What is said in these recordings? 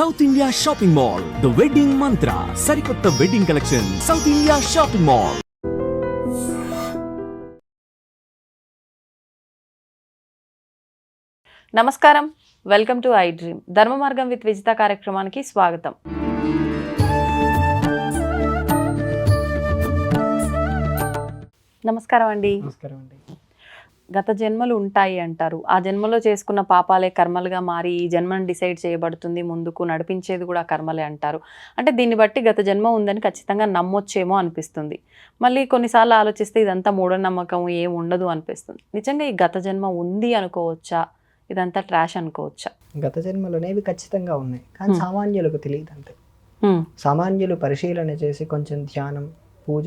South India shopping mall the wedding Mantra సరికొత్త wedding collection south India shopping mall నమస్కారం. Welcome to I dream Dharma Margam with Vijitha కార్యక్రమానికి స్వాగతం. నమస్కారం అండి. నమస్కారం అండి. గత జన్మలు ఉంటాయి అంటారు. ఆ జన్మలో చేసుకున్న పాపాలే కర్మలుగా మారి ఈ జన్మను డిసైడ్ చేయబడుతుంది ముందుకు నడిపించేది కూడా కర్మలే అంటారు. అంటే దీన్ని బట్టి గత జన్మ ఉందని ఖచ్చితంగా నమ్మొచ్చేమో అనిపిస్తుంది. మళ్ళీ కొన్నిసార్లు ఆలోచిస్తే ఇదంతా మూఢనమ్మకం ఏం ఉండదు అనిపిస్తుంది. నిజంగా ఈ గత జన్మ ఉంది అనుకోవచ్చా? ఇదంతా ట్రాష్ అనుకోవచ్చా? గత జన్మలు అనేవి ఖచ్చితంగా ఉన్నాయి. కానీ. సామాన్యులకు తెలియదు అంతే సామాన్యులు పరిశీలన చేసి కొంచెం ధ్యానం పూజ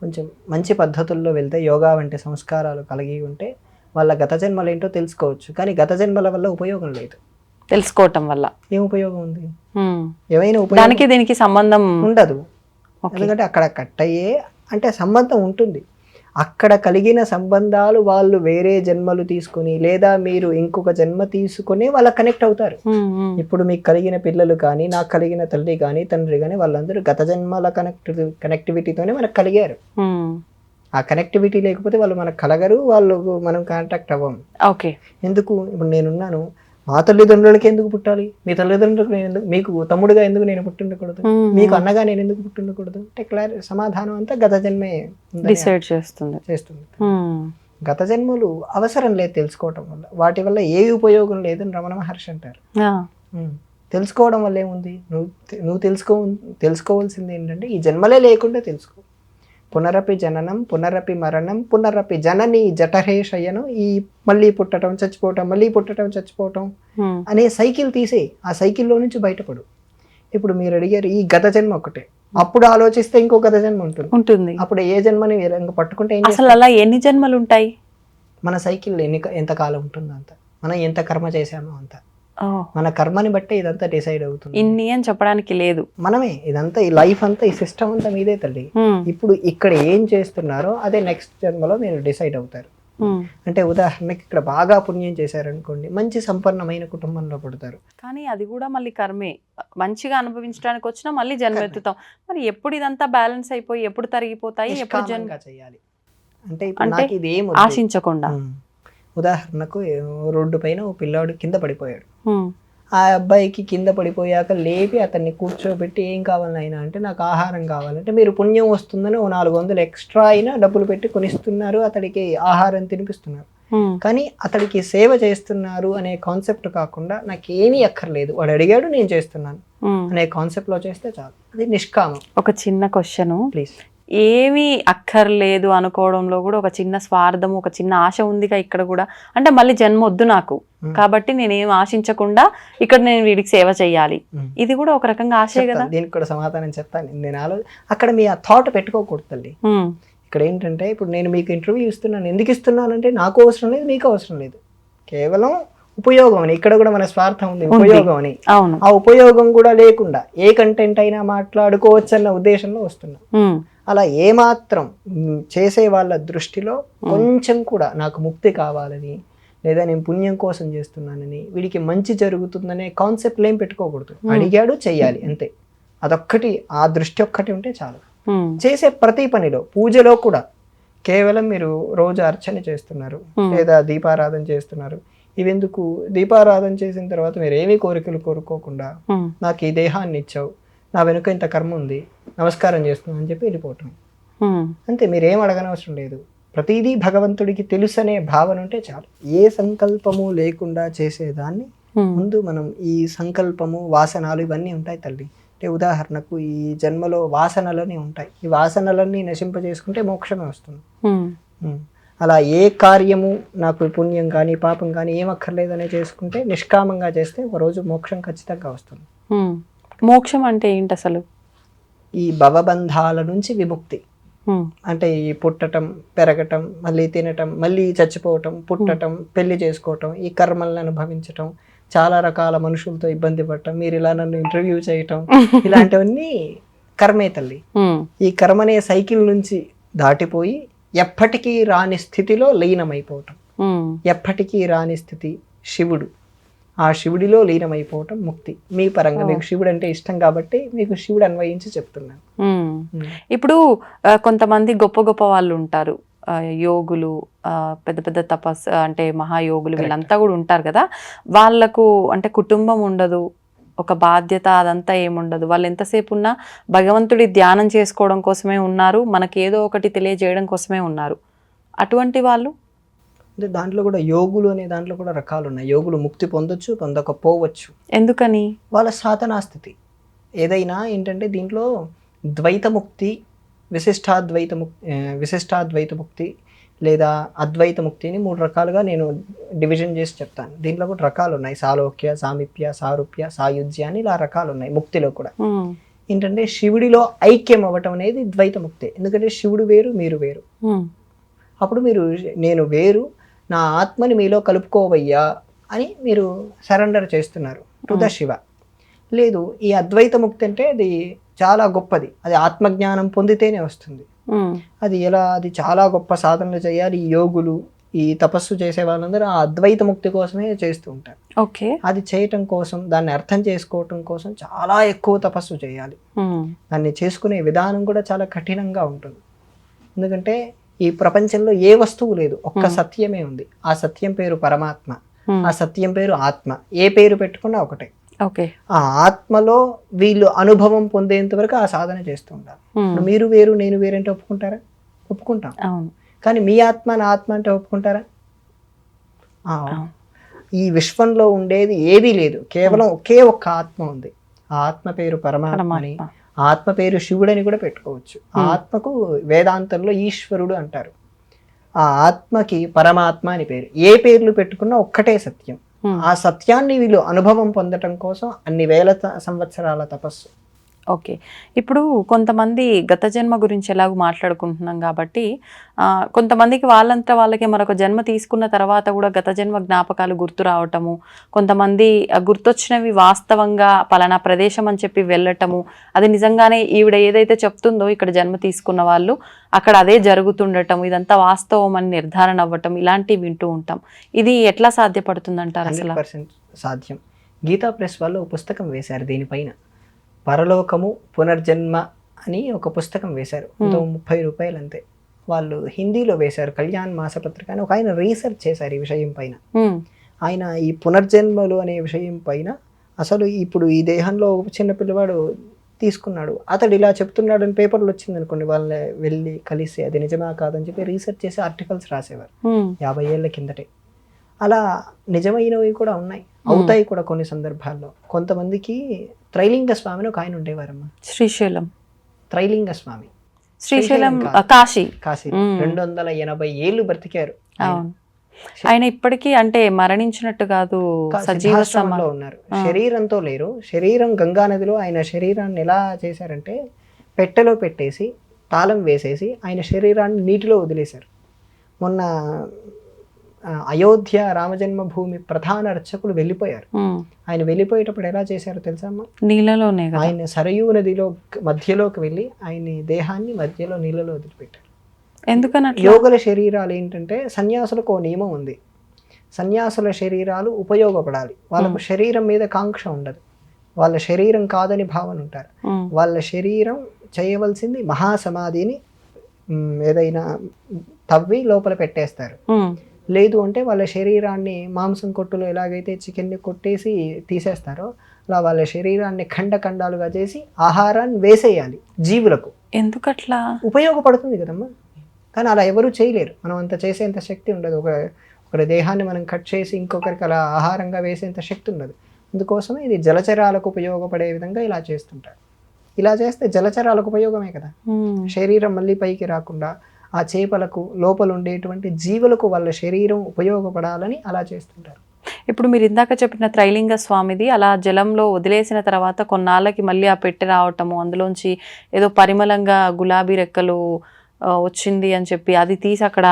కొంచెం మంచి పద్ధతుల్లో వెళ్తే యోగా వంటి సంస్కారాలు కలిగి ఉంటే వాళ్ళ గత జన్మలు ఏంటో తెలుసుకోవచ్చు. కానీ గత జన్మల వల్ల ఉపయోగం లేదు. తెలుసుకోవటం వల్ల. ఏం ఉపయోగం ఉంది. ఏమైనా ఉపయోగం? దీనికి సంబంధం ఉండదు. ఎందుకంటే అక్కడ కట్ అయ్యే అంటే సంబంధం ఉంటుంది. అక్కడ కలిగిన సంబంధాలు వాళ్ళు వేరే జన్మలు తీసుకుని లేదా మీరు ఇంకొక జన్మ తీసుకుని వాళ్ళ కనెక్ట్ అవుతారు. ఇప్పుడు మీకు కలిగిన పిల్లలు కానీ నాకు కలిగిన తల్లి కానీ తండ్రి కానీ వాళ్ళందరూ గత జన్మల కనెక్ట్ కనెక్టివిటీతోనే మనకు కలిగారు. ఆ కనెక్టివిటీ లేకపోతే వాళ్ళు మనకు కలగరు వాళ్ళు మనం కాంటాక్ట్ అవ్వం ఓకే. ఎందుకు? ఇప్పుడు నేనున్నాను మా తల్లిదండ్రులకి ఎందుకు పుట్టాలి? మీ తల్లిదండ్రులకు నేను ఎందుకు మీకు తమ్ముడుగా ఎందుకు నేను పుట్టుండకూడదు? మీకు. అన్నగా నేను ఎందుకు పుట్టుండకూడదు? అంటే క్లారి సమాధానం అంతా గత జన్మే డిసైడ్ చేస్తుంది. చేస్తుంది. గత జన్మలు అవసరం లేదు తెలుసుకోవటం వల్ల. వాటి వల్ల ఏ ఉపయోగం లేదని రమణ మహర్షి అంటారు. తెలుసుకోవడం వల్ల ఏముంది? నువ్వు నువ్వు తెలుసుకో తెలుసుకోవాల్సింది ఏంటంటే ఈ జన్మలే లేకుండా తెలుసుకో. పునరపి జననం పునరపి మరణం పునరపి జనని జఠరే శయనం ఈ మళ్ళీ పుట్టడం చచ్చిపోవటం మళ్ళీ పుట్టడం చచ్చిపోవటం. అనే సైకిల్ తీసే ఆ సైకిల్లో నుంచి బయటపడు. ఇప్పుడు మీరు అడిగారు ఈ గత జన్మ ఒకటే. అప్పుడు ఆలోచిస్తే ఇంకో గత జన్మ ఉంటుంది. ఉంటుంది. అప్పుడు ఏ జన్మని పట్టుకుంటే అసలు? అలా ఎన్ని జన్మలు ఉంటాయి మన సైకిల్ ఎన్ని ఎంత కాలం ఉంటుందో అంత మనం ఎంత కర్మ చేశామో అంత. మన కర్మని బట్టే ఇదంతా డిసైడ్ అవుతుంది. ఇన్ని అని చెప్పడానికి లేదు. మనమే ఇదంతా ఈ లైఫ్ అంతా ఈ సిస్టమ్ అంతా మీదే తల్లి. ఇప్పుడు ఇక్కడ ఏం చేస్తున్నారో అదే నెక్స్ట్ జన్మలో మీరు డిసైడ్ అవుతారు. అంటే ఉదాహరణకి ఇక్కడ బాగా పుణ్యం చేశారనుకోండి మంచి సంపన్నమైన కుటుంబంలో పుడతారు. కానీ అది కూడా మళ్ళీ కర్మే. మంచిగా అనుభవించడానికి వచ్చినా మళ్ళీ జన్మ ఎత్తుతాం. మరి ఎప్పుడు ఇదంతా బ్యాలెన్స్ అయిపోయి ఎప్పుడు తరిగిపోతాయి ఎప్పుడు జన్మ చేయాలి. అంటే నాకు ఇది ఆశించకుండా. ఉదాహరణకు రోడ్డు పైన ఓ పిల్లాడు కింద పడిపోయాడు. ఆ అబ్బాయికి కింద పడిపోయాక లేపి అతన్ని కూర్చోబెట్టి ఏం కావాలి నాయనా? అంటే నాకు ఆహారం కావాలంటే మీరు పుణ్యం వస్తుందని ఓ నాలుగు వందలు ఎక్స్ట్రా అయినా డబ్బులు పెట్టి కొనిస్తున్నారు అతడికి ఆహారం తినిపిస్తున్నారు. కానీ అతడికి సేవ చేస్తున్నారు అనే కాన్సెప్ట్ కాకుండా నాకేమీ అక్కర్లేదు. వాడు అడిగాడు నేను చేస్తున్నాను. అనే కాన్సెప్ట్లో చేస్తే చాలు. అది నిష్కామం. ఒక చిన్న క్వశ్చన్. ప్లీజ్. ఏమీ అక్కర్లేదు అనుకోవడంలో కూడా ఒక చిన్న స్వార్థం ఒక చిన్న ఆశ ఉందిగా ఇక్కడ కూడా. అంటే మళ్ళీ జన్మ వద్దు నాకు. కాబట్టి నేనేం ఆశించకుండా ఇక్కడ నేను వీడికి సేవ చేయాలి. ఇది కూడా ఒక రకంగా ఆశే కదా. దీనికి కూడా సమాధానం చెప్తాను. నేను ఆలో అక్కడ మీ ఆ థాట్ పెట్టుకోకూడదు తల్లి. ఇక్కడ ఏంటంటే ఇప్పుడు నేను మీకు ఇంటర్వ్యూ ఇస్తున్నాను. ఎందుకు ఇస్తున్నానంటే నాకు అవసరం లేదు మీకు అవసరం లేదు. కేవలం ఉపయోగం అని. ఇక్కడ కూడా మన స్వార్థం ఉంది. ఉపయోగం అని. అవును. ఆ ఉపయోగం కూడా లేకుండా ఏ కంటెంట్ అయినా మాట్లాడుకోవచ్చు అన్న ఉద్దేశంలో వస్తున్నా. అలా ఏమాత్రం చేసే వాళ్ళ దృష్టిలో కొంచెం కూడా నాకు ముక్తి కావాలని లేదా నేను పుణ్యం కోసం చేస్తున్నానని వీడికి మంచి జరుగుతుందనే కాన్సెప్ట్ ఏం పెట్టుకోకూడదు. అడిగాడు చెయ్యాలి అంతే. అదొక్కటి ఆ దృష్టి ఒక్కటి ఉంటే చాలు. చేసే ప్రతి పనిలో పూజలో కూడా కేవలం మీరు రోజు అర్చన చేస్తున్నారు. లేదా దీపారాధన చేస్తున్నారు. ఇవెందుకు? దీపారాధన చేసిన తర్వాత మీరు ఏమీ కోరికలు కోరుకోకుండా. నాకు ఈ దేహాన్ని ఇచ్చావు నా వెనుక ఇంత కర్మ ఉంది నమస్కారం చేస్తున్నాను అని చెప్పి వెళ్ళిపోవటం. అంతే మీరేం అడగనవసరం లేదు ప్రతిదీ భగవంతుడికి తెలుసనే భావన ఉంటే చాలు ఏ సంకల్పము లేకుండా చేసేదాన్ని. ముందు మనం ఈ సంకల్పము వాసనలు ఇవన్నీ ఉంటాయి తల్లి అంటే ఉదాహరణకు ఈ జన్మలో వాసనలని ఉంటాయి ఈ వాసనలన్నీ నశింపజేసుకుంటే మోక్షమే వస్తుంది. అలా ఏ కార్యము నాకు పుణ్యం కానీ పాపం కానీ ఏం అక్కర్లేదనే చేసుకుంటే నిష్కామంగా చేస్తే ఒక రోజు మోక్షం ఖచ్చితంగా వస్తుంది. మోక్షం అంటే ఏంటి అసలు ఈ భవబంధాల నుంచి విముక్తి. అంటే ఈ పుట్టటం పెరగటం మళ్ళీ తినటం మళ్ళీ చచ్చిపోవటం పుట్టటం పెళ్ళి చేసుకోవటం ఈ కర్మలను అనుభవించటం చాలా రకాల మనుషులతో ఇబ్బంది పడటం మీరు ఇలా నన్ను ఇంటర్వ్యూ చేయటం ఇలాంటివన్నీ కర్మే తల్లి. ఈ కర్మ అనే సైకిల్ నుంచి దాటిపోయి ఎప్పటికీ రాని స్థితిలో లీనమైపోవటం. ఎప్పటికీ రాని స్థితి శివుడు ఆ శివుడిలో లీనమైపోవటం ముక్తి. మీ పరంగా మీకు శివుడు అంటే ఇష్టం కాబట్టి మీకు శివుడు అన్వయించి చెప్తున్నాను. ఇప్పుడు కొంతమంది గొప్ప గొప్ప వాళ్ళు ఉంటారు. యోగులు పెద్ద పెద్ద తపస్ అంటే మహాయోగులు వీళ్ళంతా కూడా ఉంటారు కదా. వాళ్ళకు అంటే కుటుంబం ఉండదు ఒక బాధ్యత అదంతా ఏముండదు. వాళ్ళు ఎంతసేపు ఉన్నా భగవంతుడి ధ్యానం చేసుకోవడం కోసమే ఉన్నారు మనకి ఏదో ఒకటి తెలియజేయడం కోసమే ఉన్నారు. అటువంటి వాళ్ళు అంటే దాంట్లో కూడా యోగులు అనే దాంట్లో కూడా రకాలు ఉన్నాయి యోగులు ముక్తి పొందొచ్చు పొందకపోవచ్చు. ఎందుకని? వాళ్ళ సాధనా స్థితి. ఏదైనా ఏంటంటే దీంట్లో ద్వైతముక్తి విశిష్టాద్వైత ముక్ ఆ, విశిష్టాద్వైత ముక్తి లేదా అద్వైత ముక్తి అని మూడు రకాలుగా నేను డివిజన్ చేసి చెప్తాను. దీంట్లో కూడా రకాలు ఉన్నాయి సాలోక్య సామీప్య సారూప్య సాయుధ్య అని ఇలా రకాలు ఉన్నాయి ముక్తిలో కూడా. ఏంటంటే శివుడిలో ఐక్యం అవ్వటం అనేది ద్వైత ముక్తి ఎందుకంటే శివుడు వేరు మీరు వేరు. అప్పుడు మీరు నేను వేరు నా ఆత్మని మీలో కలుపుకోవయ్యా అని మీరు సరెండర్ చేస్తున్నారు. To the Shiva. లేదు ఈ అద్వైత ముక్తి అంటే అది చాలా గొప్పది. అది ఆత్మజ్ఞానం పొందితేనే వస్తుంది. ఉమ్, అది ఎలా అది చాలా గొప్ప సాధనలు చేయాలి. ఈ యోగులు ఈ తపస్సు చేసే వాళ్ళందరూ ఆ అద్వైత ముక్తి కోసమే చేస్తూ ఉంటారు. ఓకే. అది చేయటం కోసం దాన్ని అర్థం చేసుకోవటం కోసం చాలా ఎక్కువ తపస్సు చేయాలి. ఉమ్, దాన్ని చేసుకునే విధానం కూడా చాలా కఠినంగా ఉంటుంది. ఎందుకంటే ఈ ప్రపంచంలో ఏ వస్తువు లేదు. ఒక్క సత్యమే ఉంది. ఆ సత్యం పేరు పరమాత్మ. ఆ సత్యం పేరు ఆత్మ. ఏ పేరు పెట్టుకున్నా ఒకటే. ఓకే. ఆ ఆత్మలో వీళ్ళు అనుభవం పొందేంత వరకు ఆ సాధన చేస్తూ ఉండాలి. మీరు వేరు నేను వేరంటే ఒప్పుకుంటారా? ఒప్పుకుంటాం. అవును. కానీ మీ ఆత్మ నా ఆత్మ అంటే ఒప్పుకుంటారా? ఈ విశ్వంలో ఉండేది ఏదీ లేదు. కేవలం ఒకే ఒక్క ఆత్మ ఉంది. ఆ ఆత్మ పేరు పరమాత్మ. అని ఆత్మ పేరు శివుడని కూడా పెట్టుకోవచ్చు. ఆత్మకు వేదాంతంలో ఈశ్వరుడు అంటారు. ఆ ఆత్మకి పరమాత్మ అని పేరు. ఏ పేర్లు పెట్టుకున్నా ఒక్కటే సత్యం. ఆ సత్యాన్ని వీళ్ళు అనుభవం పొందటం కోసం అన్ని వేల సంవత్సరాల తపస్సు. ఓకే. ఇప్పుడు కొంతమంది గత జన్మ గురించి ఎలాగో మాట్లాడుకుంటున్నాం కాబట్టి కొంతమందికి వాళ్ళంతా వాళ్ళకి మరొక జన్మ తీసుకున్న తర్వాత కూడా గత జన్మ జ్ఞాపకాలు గుర్తు రావటము కొంతమంది గుర్తొచ్చినవి వాస్తవంగా పలానా ప్రదేశం అని చెప్పి వెళ్ళటము అది నిజంగానే ఈవిడ ఏదైతే చెప్తుందో ఇక్కడ జన్మ తీసుకున్న వాళ్ళు అక్కడ అదే జరుగుతుండటం ఇదంతా వాస్తవం అని నిర్ధారణ అవ్వటం ఇలాంటివి వింటూ ఉంటాం. ఇది ఎట్లా సాధ్యపడుతుంది అంటారు అసలు? సాధ్యం. గీతా ప్రెస్ వాళ్ళు పుస్తకం వేశారు దీనిపైన. పరలోకము పునర్జన్మ అని ఒక పుస్తకం వేశారు. ఎంతో ముప్పై రూపాయలు అంతే. వాళ్ళు హిందీలో వేశారు కళ్యాణ్ మాసపత్రిక అని ఒక ఆయన రీసెర్చ్ చేశారు ఈ విషయం పైన. ఉమ్, ఆయన ఈ పునర్జన్మలు అనే విషయం పైన అసలు ఇప్పుడు ఈ దేహంలో ఒక చిన్న పిల్లవాడు తీసుకున్నాడు. అతడు ఇలా చెప్తున్నాడు అని పేపర్లు వచ్చింది అనుకోండి వాళ్ళని వెళ్ళి కలిసి అది నిజమా కాదని చెప్పి రీసెర్చ్ చేసి ఆర్టికల్స్ రాసేవారు. ఉమ్, యాభై ఏళ్ళ కిందటే. అలా నిజమైనవి కూడా ఉన్నాయి. అవుతాయి కూడా కొన్ని సందర్భాల్లో. కొంతమందికి త్రైలింగ స్వామిని ఒక ఆయన ఉండేవారమ్మా. శ్రీశైలం. త్రైలింగ స్వామి శ్రీశైలం కాశీ. కాశీ. రెండు వందల ఎనభై ఏళ్ళు బ్రతికారు ఆయన. ఇప్పటికీ అంటే మరణించినట్టు కాదు సజీవ ఉన్నారు. శరీరంతో లేరు. శరీరం గంగా నదిలో ఆయన శరీరాన్ని ఎలా చేశారంటే పెట్టెలో పెట్టేసి తాళం వేసేసి ఆయన శరీరాన్ని నీటిలో వదిలేశారు. మొన్న అయోధ్య రామజన్మభూమి ప్రధాన అర్చకులు వెళ్ళిపోయారు. ఆయన వెళ్ళిపోయేటప్పుడు ఎలా చేశారో తెలుసా అమ్మా? నీళ్ళలోనే ఆయన సరయూ నదిలో మధ్యలోకి వెళ్ళి ఆయన దేహాన్ని మధ్యలో నీళ్ళలో వదిలిపెట్టారు. ఎందుకని యోగుల శరీరాలు ఏంటంటే సన్యాసులకు ఓ నియమం ఉంది. సన్యాసుల శరీరాలు ఉపయోగపడాలి. వాళ్ళకు శరీరం మీద కాంక్ష ఉండదు. వాళ్ళ శరీరం కాదని భావన ఉంటారు. వాళ్ళ శరీరం చేయవలసింది మహాసమాధిని ఏదైనా తవ్వి లోపల పెట్టేస్తారు. లేదు అంటే వాళ్ళ శరీరాన్ని మాంసం కొట్టులో ఎలాగైతే చికెన్ని కొట్టేసి తీసేస్తారో అలా వాళ్ళ శరీరాన్ని ఖండ ఖండాలుగా చేసి ఆహారాన్ని వేసేయాలి జీవులకు. ఎందుకట్లా? ఉపయోగపడుతుంది కదమ్మా. కానీ అలా ఎవరూ చేయలేరు. మనం అంత చేసేంత శక్తి ఉండదు. ఒక ఒక దేహాన్ని మనం కట్ చేసి ఇంకొకరికి అలా ఆహారంగా వేసేంత శక్తి ఉండదు. అందుకోసమే ఇది జలచరాలకు ఉపయోగపడే విధంగా ఇలా చేస్తుంటారు. ఇలా చేస్తే జలచరాలకు ఉపయోగమే కదా. శరీరం మళ్ళీ పైకి రాకుండా ఆ చేపలకు లోపల ఉండేటువంటి జీవులకు వాళ్ళ శరీరం ఉపయోగపడాలని అలా చేస్తుంటారు. ఇప్పుడు మీరు ఇందాక చెప్పిన త్రైలింగ స్వామిది అలా జలంలో వదిలేసిన తర్వాత కొన్నాళ్ళకి మళ్ళీ ఆ పెట్టి రావటము అందులోంచి ఏదో పరిమళంగా గులాబీ రెక్కలు వచ్చింది అని చెప్పి అది తీసి అక్కడ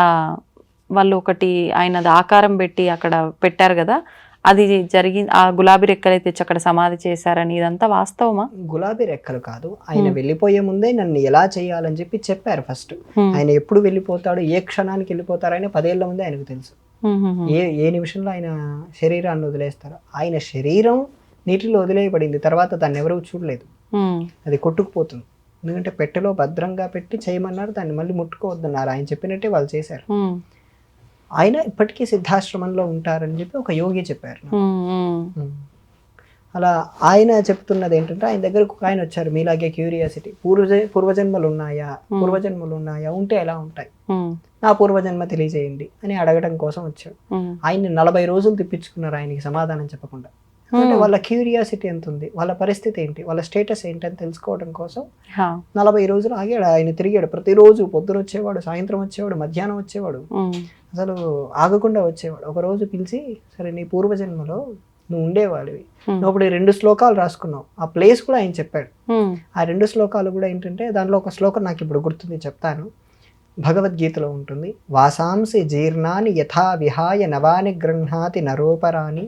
వాళ్ళు ఒకటి ఆయనది ఆకారం పెట్టి అక్కడ పెట్టారు కదా అది జరిగి ఆ గులాబీ రెక్కలు తెచ్చి అక్కడ సమాధి చేశారని ఇదంతా వాస్తవమా? గులాబీ రెక్కలు కాదు. ఆయన వెళ్ళిపోయే ముందే నన్ను ఎలా చేయాలని చెప్పి చెప్పారు ఫస్ట్. ఆయన ఎప్పుడు వెళ్ళిపోతాడు ఏ క్షణానికి వెళ్ళిపోతారని పదేళ్ళ ముందే ఆయనకు తెలుసు. ఏ ఏ నిమిషంలో ఆయన శరీరాన్ని వదిలేస్తారు. ఆయన శరీరం నీటిలో వదిలేయబడింది. తర్వాత దాన్ని ఎవరూ చూడలేదు. అది కొట్టుకుపోతుంది. ఎందుకంటే పెట్టెలో భద్రంగా పెట్టి చేయమన్నారు దాన్ని మళ్ళీ ముట్టుకోవద్దన్నారు. ఆయన చెప్పినట్టే వాళ్ళు చేశారు. ఆయన ఇప్పటికీ సిద్ధాశ్రమంలో ఉంటారని చెప్పి ఒక యోగి చెప్పారు. అలా ఆయన చెప్తున్నది ఏంటంటే ఆయన దగ్గరకు ఒక ఆయన వచ్చారు మీలాగే క్యూరియాసిటీ. పూర్వజ పూర్వజన్మలు ఉన్నాయా పూర్వజన్మలు ఉన్నాయా ఉంటే ఎలా ఉంటాయి? నా పూర్వజన్మ తెలియజేయండి అని అడగడం కోసం వచ్చాడు. ఆయన్ని నలభై రోజులు తిప్పించుకున్నారు ఆయనకి సమాధానం చెప్పకుండా. అంటే వాళ్ళ క్యూరియాసిటీ ఎంత ఉంది వాళ్ళ పరిస్థితి ఏంటి? వాళ్ళ స్టేటస్ ఏంటి అని తెలుసుకోవడం కోసం నలభై రోజులు ఆగాడు. ఆయన తిరిగాడు. ప్రతిరోజు పొద్దున వచ్చేవాడు సాయంత్రం వచ్చేవాడు మధ్యాహ్నం వచ్చేవాడు. ఉమ్, అసలు ఆగకుండా వచ్చేవాడు. ఒక రోజు పిలిచి సరే నీ పూర్వజన్మలో నువ్వు ఉండేవాడివి. Hmm. నువ్వు ఇప్పుడు రెండు శ్లోకాలు రాసుకున్నావు. ఆ ప్లేస్ కూడా ఆయన చెప్పాడు. ఆ రెండు శ్లోకాలు కూడా ఏంటంటే దానిలో ఒక శ్లోకం నాకు ఇప్పుడు గుర్తుంది చెప్తాను. భగవద్గీతలో ఉంటుంది వాసాంసి జీర్ణాని యథా విహాయ నవాని గృహ్ణాతి నరోపరాని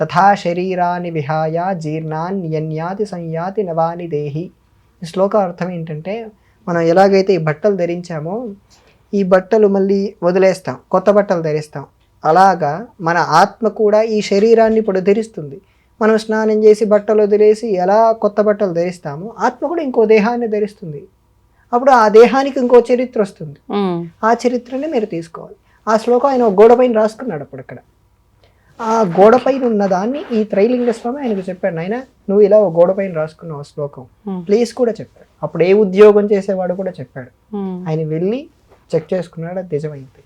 తథా శరీరాన్ని విహాయ జీర్ణాన్యన్యాతి సంయాతి నవాని దేహి. ఈ శ్లోక అర్థం ఏంటంటే మనం ఎలాగైతే ఈ బట్టలు ధరించామో ఈ బట్టలు మళ్ళీ వదిలేస్తాం కొత్త బట్టలు ధరిస్తాం. అలాగా మన ఆత్మ కూడా ఈ శరీరాన్ని ఇప్పుడు ధరిస్తుంది. మనం స్నానం చేసి బట్టలు వదిలేసి ఎలా కొత్త బట్టలు ధరిస్తామో ఆత్మ కూడా ఇంకో దేహాన్ని ధరిస్తుంది. అప్పుడు ఆ దేహానికి ఇంకో చరిత్ర వస్తుంది. ఆ చరిత్రని మీరు తీసుకోవాలి. ఆ శ్లోకం ఆయన గోడ పైన రాసుకున్నాడు అప్పుడు అక్కడ. ఆ గోడ పైన ఉన్న దాన్ని ఈ త్రైలింగ స్వామి ఆయనకు చెప్పాడు ఆయన నువ్వు ఇలా ఒక గోడ పైన రాసుకున్నావు ఆ శ్లోకం. ప్లీజ్ కూడా చెప్పాడు. అప్పుడు ఏ ఉద్యోగం చేసేవాడు కూడా చెప్పాడు. ఆయన వెళ్ళి చెక్ చేసుకున్నాడు అది నిజమైంది.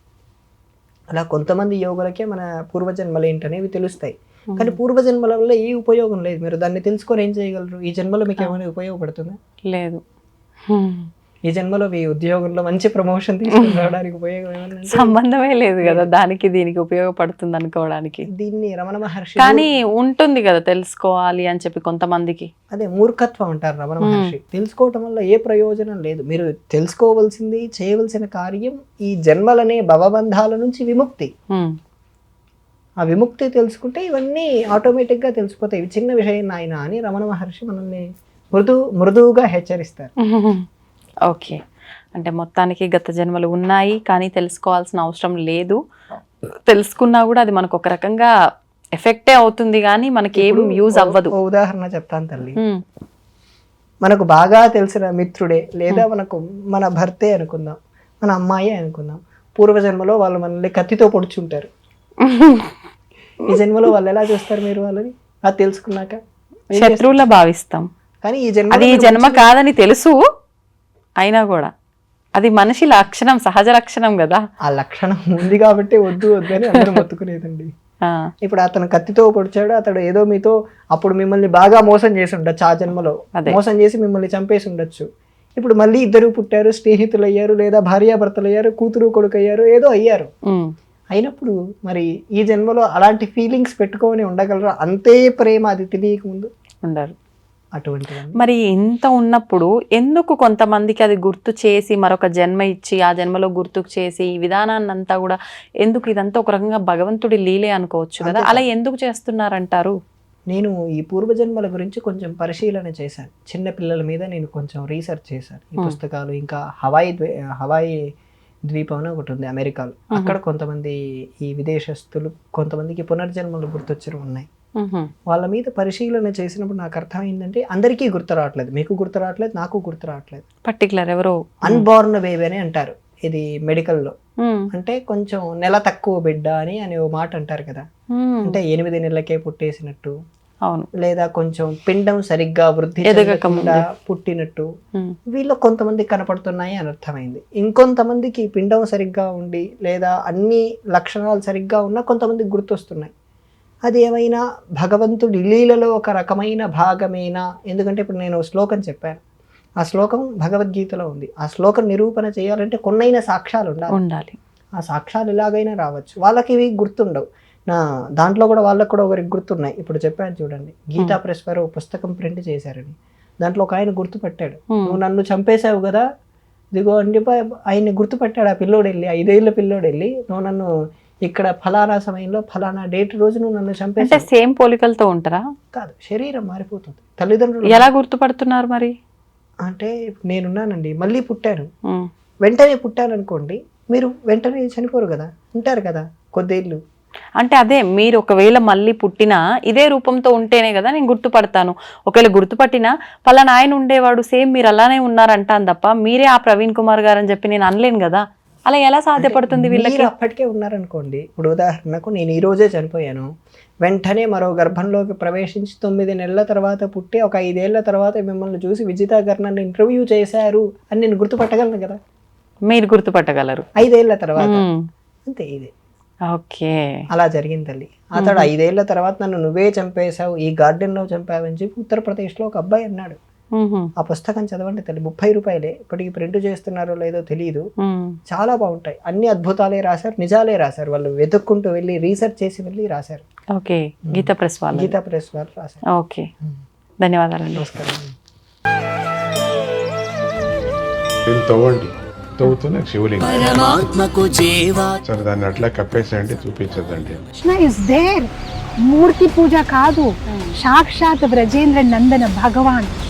అలా కొంతమంది యోగులకే మన పూర్వజన్మలు ఏంటనేవి తెలుస్తాయి. కానీ పూర్వజన్మల వల్ల ఏ ఉపయోగం లేదు. మీరు దాన్ని తెలుసుకొని ఏం చేయగలరు? ఈ జన్మలో మీకు ఏమైనా ఉపయోగపడుతుందా? లేదు. ఈ జన్మలో మీ ఉద్యోగంలో మంచి ప్రమోషన్ తీసుకుని రావడానికి ఉపయోగం? సంబంధమే లేదు కదా దానికి దీనికి ఉపయోగపడుతుంది అనుకోవడానికి. దీన్ని రమణ మహర్షి కానీ ఉంటుంది కదా తెలుసుకోవాలి అని చెప్పి కొంతమందికి. అదే మూర్ఖత్వం అంటారు రమణ మహర్షి. తెలుసుకోవటం వల్ల ఏ ప్రయోజనం లేదు. మీరు తెలుసుకోవలసింది చేయవలసిన కార్యం ఈ జన్మలనే భవబంధాల నుంచి విముక్తి. ఆ విముక్తి తెలుసుకుంటే ఇవన్నీ ఆటోమేటిక్గా తెలిసిపోతాయి. ఇవి చిన్న విషయం నాయన అని రమణ మహర్షి మనల్ని మృదు మృదువుగా హెచ్చరిస్తారు. ఓకే. అంటే మొత్తానికి గత జన్మలు ఉన్నాయి కానీ తెలుసుకోవాల్సిన అవసరం లేదు. తెలుసుకున్నా కూడా అది మనకు ఒక రకంగా ఎఫెక్టే అవుతుంది కానీ మనకి ఏం యూజ్ అవ్వదు. ఉదాహరణ చెప్తాను తల్లి. మనకు బాగా తెలిసిన మిత్రుడే లేదా మనకు మన భర్తే అనుకుందాం మన అమ్మాయి అనుకుందాం పూర్వజన్మలో వాళ్ళు మనల్ని కత్తితో పొడుచుంటారు. ఈ జన్మలో వాళ్ళు ఎలా చూస్తారు మీరు వాళ్ళని? అది తెలుసుకున్నాక? శత్రువులా భావిస్తాం. కానీ ఈ జన్మ అది ఈ జన్మ కాదని తెలుసు అయినా కూడా. అది మనిషి లక్షణం సహజ లక్షణం కదా. ఆ లక్షణం ఉంది కాబట్టి వద్దు వద్దు అని అందరూ మొత్తుకునేదండి. ఆ, ఇప్పుడు అతను కత్తితో పొడిచాడు అతడు ఏదో మీతో అప్పుడు మిమ్మల్ని బాగా మోసం చేసి ఉండొచ్చు ఆ జన్మలో. మోసం చేసి మిమ్మల్ని చంపేసి ఉండొచ్చు. ఇప్పుడు మళ్ళీ ఇద్దరు పుట్టారు స్నేహితులు అయ్యారు లేదా భార్యాభర్తలు అయ్యారు కూతురు కొడుకు అయ్యారు ఏదో అయ్యారు. అయినప్పుడు మరి ఈ జన్మలో అలాంటి ఫీలింగ్స్ పెట్టుకొని ఉండగలరా? అంతే ప్రేమ అది తెలియక ముందు ఉండరు. అటువంటివన్నీ. మరి ఇంత ఉన్నప్పుడు ఎందుకు కొంతమందికి అది గుర్తు చేసి మరొక జన్మ ఇచ్చి ఆ జన్మలో గుర్తుకు చేసి ఈ విధానాన్ని అంతా కూడా ఎందుకు ఇదంతా ఒక రకంగా భగవంతుడి లీలే అనుకోవచ్చు కదా? అలా ఎందుకు చేస్తున్నారంటారు? నేను ఈ పూర్వజన్మల గురించి కొంచెం పరిశీలన చేశాను. చిన్న పిల్లల మీద నేను కొంచెం రీసెర్చ్ చేశాను. ఈ పుస్తకాలు ఇంకా హవాయి హవాయి ద్వీపం ఒకటి ఉంది అమెరికాలో. అక్కడ కొంతమంది ఈ విదేశస్తులు కొంతమందికి పునర్జన్మలు గుర్తొచ్చి ఉన్నాయి. వాళ్ళ మీద పరిశీలన చేసినప్పుడు నాకు అర్థమైందంటే అందరికీ గుర్తు రావట్లేదు. మీకు గుర్తు రావట్లేదు నాకు గుర్తు రావట్లేదు. పర్టికులర్ ఎవరో. అన్బార్న్ బేబీ అని అంటారు. ఇది మెడికల్లో. అంటే కొంచెం నెల తక్కువ బిడ్డ అని అనే మాట అంటారు కదా. అంటే ఎనిమిది నెలలకే పుట్టేసినట్టు. అవును. లేదా కొంచెం పిండం సరిగ్గా వృద్ధి ఎదగక చెందకుండా పుట్టినట్టు. వీళ్ళు కొంతమంది కనపడుతున్నాయి అని అర్థమైంది. ఇంకొంతమందికి పిండం సరిగ్గా ఉండి లేదా అన్ని లక్షణాలు సరిగ్గా ఉన్నా కొంతమందికి గుర్తొస్తున్నాయి. అది ఏమైనా భగవంతుడి లీలలో ఒక రకమైన భాగమేనా? ఎందుకంటే ఇప్పుడు నేను శ్లోకం చెప్పాను. ఆ శ్లోకం భగవద్గీతలో ఉంది. ఆ శ్లోకం నిరూపణ చేయాలంటే కొన్నైన సాక్ష్యాలు ఉండాలి. ఉండాలి. ఆ సాక్ష్యాలు ఎలాగైనా రావచ్చు. వాళ్ళకి ఇవి గుర్తుండవు. నా దాంట్లో కూడా వాళ్ళకు కూడా ఒకరికి గుర్తున్నాయి. ఇప్పుడు చెప్పాను చూడండి. గీతా ప్రెస్ వారు పుస్తకం ప్రింట్ చేశారని. దాంట్లో ఒక ఆయన గుర్తుపట్టాడు. నువ్వు నన్ను చంపేశావు కదా? ఇదిగో అని చెప్పి ఆయన్ని గుర్తుపట్టాడు ఆ పిల్లోడు వెళ్ళి ఐదేళ్ళ పిల్లోడు వెళ్ళి నువ్వు నన్ను ఇక్కడ ఫలానా సమయంలో ఫలానా డేట్ రోజు నువ్వు నన్ను అంటే చంపేశావు సేమ్ పోలికలతో ఉంటారా? కాదు శరీరం మారిపోతుంది. తల్లిదండ్రులు ఎలా గుర్తుపడుతున్నారు మరి? అంటే నేనున్నానండి మళ్ళీ పుట్టాను. వెంటనే పుట్టాను అనుకోండి మీరు వెంటనే చనిపోరు కదా ఉంటారు కదా కొద్దేళ్ళు. అంటే అదే మీరు ఒకవేళ మళ్ళీ పుట్టినా ఇదే రూపంతో ఉంటేనే కదా నేను గుర్తుపడతాను. ఒకవేళ గుర్తుపట్టినా పలానా ఆయన ఉండేవాడు సేమ్ మీరు అలానే ఉన్నారంటాను తప్ప మీరే ఆ ప్రవీణ్ కుమార్ గారు అని చెప్పి నేను అనలేను కదా. అలా ఎలా సాధ్యపడుతుంది వీళ్ళకి? అప్పటికే ఉన్నారనుకోండి. ఇప్పుడు ఉదాహరణకు నేను ఈ రోజే చనిపోయాను. వెంటనే మరో గర్భంలోకి ప్రవేశించి తొమ్మిది నెలల తర్వాత పుట్టి ఒక ఐదేళ్ళ తర్వాత మిమ్మల్ని చూసి విజితా గారు నన్ను ఇంటర్వ్యూ చేశారు అని నేను గుర్తుపట్టగలను కదా? మీరు గుర్తుపట్టగలరు. ఐదేళ్ళ తర్వాత. అంతే ఇదే. ఓకే. అలా జరిగింది తల్లి. అతడు ఐదేళ్ళ తర్వాత నన్ను నువ్వే చంపేశావు ఈ గార్డెన్లో చంపావని చెప్పి ఉత్తరప్రదేశ్లో ఒక అబ్బాయి అన్నాడు. ఆ పుస్తకం చదవండి తల్లి. ముప్పై రూపాయలే. ఇప్పటికి ప్రింట్ చేస్తున్నారో లేదో తెలియదు. చాలా బాగుంటాయి. అన్ని అద్భుతాలే రాశారు నిజాలే రాశారు. వాళ్ళు వెతుక్కుంటూ వెళ్ళి రీసెర్చ్ చేసి వెళ్ళి రాశారు. ఓకే. గీత ప్రెస్ వాళ్ళు గీతా ప్రెస్ వాళ్ళు రాశారు. ఓకే. ధన్యవాదాలండి. నమస్కారం. దీన్ని తవ్వండి. తవ్వుతూనే శివలింగం. పరమాత్మకు జీవా. సరే దాన్ని అట్లా కప్పేసేయండి చూపించదండి కృష్ణ ఇస్ దేర్ మూర్తి పూజ కాదు. సాక్షాత్ బ్రజేంద్ర నందన భగవాన్.